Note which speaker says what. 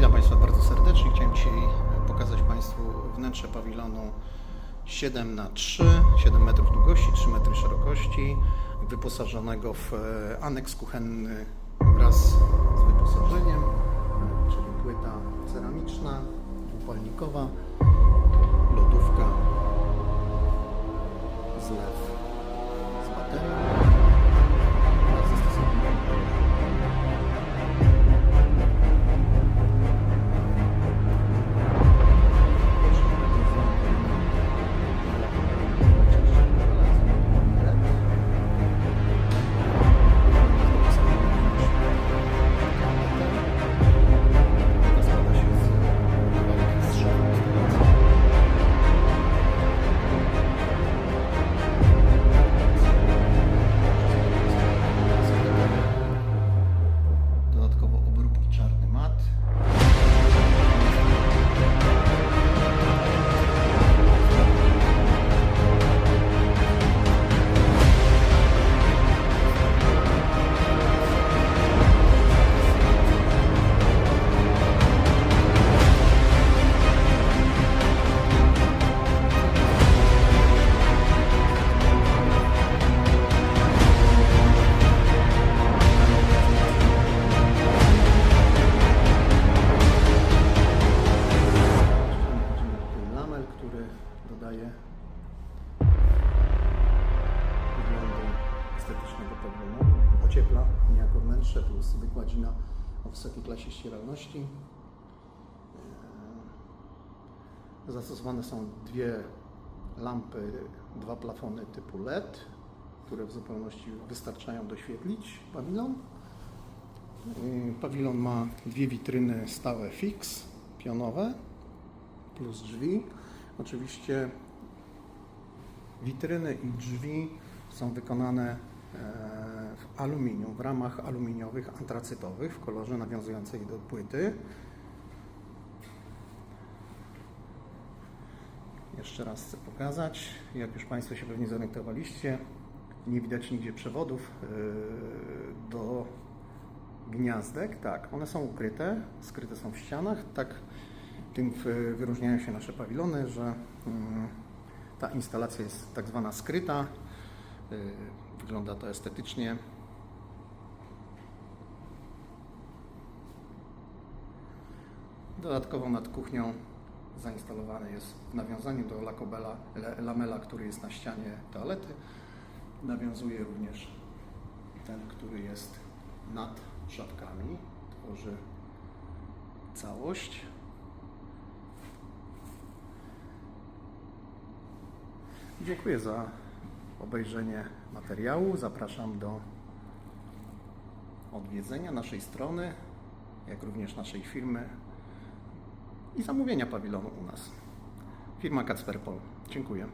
Speaker 1: Witam Państwa bardzo serdecznie. Chciałem dzisiaj pokazać Państwu wnętrze pawilonu 7 na 3 7 metrów długości, 3 metry szerokości, wyposażonego w e, aneks kuchenny wraz Ociepla niejako wnętrze plus wykładzina o wysokiej klasie ścieralności. Eee, Zastosowane są dwie lampy, dwa plafony typu LED, które w zupełności wystarczają doświetlić pawilon. Yy, Pawilon ma dwie witryny stałe fix, pionowe, plus drzwi. Oczywiście witryny i drzwi są wykonane e, w aluminium, w ramach aluminiowych, antracytowych, w kolorze nawiązującej do płyty. Jeszcze raz chcę pokazać. Jak już Państwo się pewnie zorientowaliście, nie widać nigdzie przewodów e, do gniazdek. Tak, one są ukryte, skryte są w ścianach. Tak tym wyróżniają się nasze pawilony, że mm, ta instalacja jest tak zwana skryta. Wygląda to estetycznie. Dodatkowo nad kuchnią zainstalowany jest w nawiązaniu do lakobela, lamela, który jest na ścianie toalety. Nawiązuje również ten, który jest nad szafkami. Tworzy całość. Dziękuję za obejrzenie materiału. Zapraszam do odwiedzenia naszej strony, jak również naszej firmy i zamówienia pawilonu u nas. Firma Kacperpol. Dziękuję.